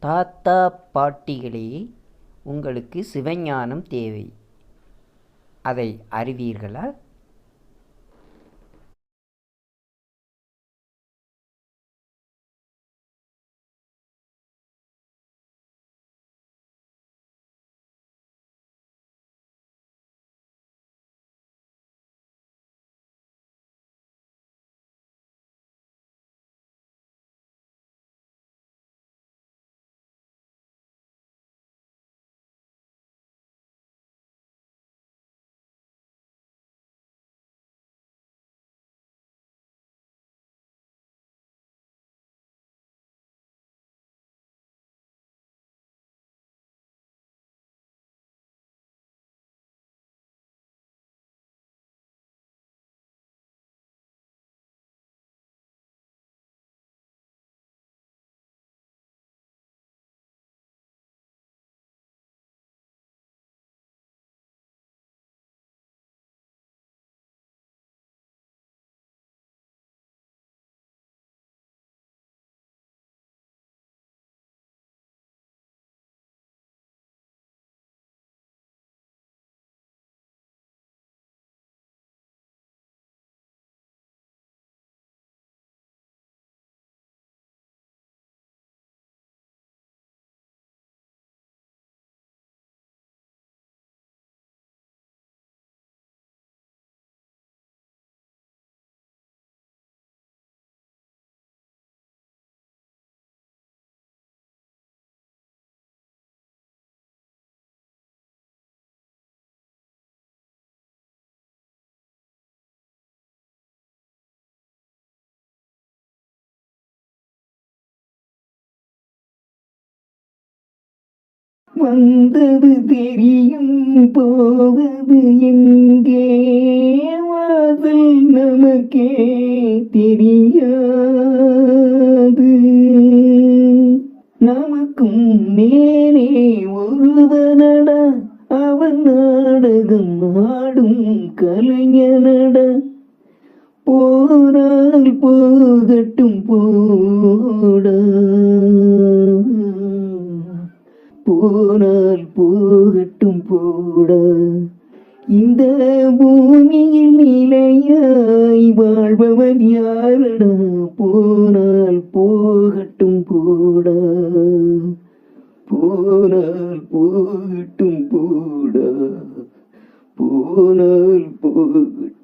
தாத்தா பாட்டிகளே உங்களுக்கு சிவஞானம் தேவை. அதை அறிவீர்களா? வந்தது தெரியும் போவது எங்கே? வாசல் நமக்கே தெரியாது. நமக்கும் மேலே ஒருவனட அவன் நாடகம் ஆடும் கலைஞனட. போனால் போகட்டும் போட போனால் போகட்டும் போட. இந்த பூமியில் நிலையாய் வாழ்பவன் யாரடா? போனால் போகட்டும் போட. போனால் போகட்டும் போட. போனால் போகட்டும்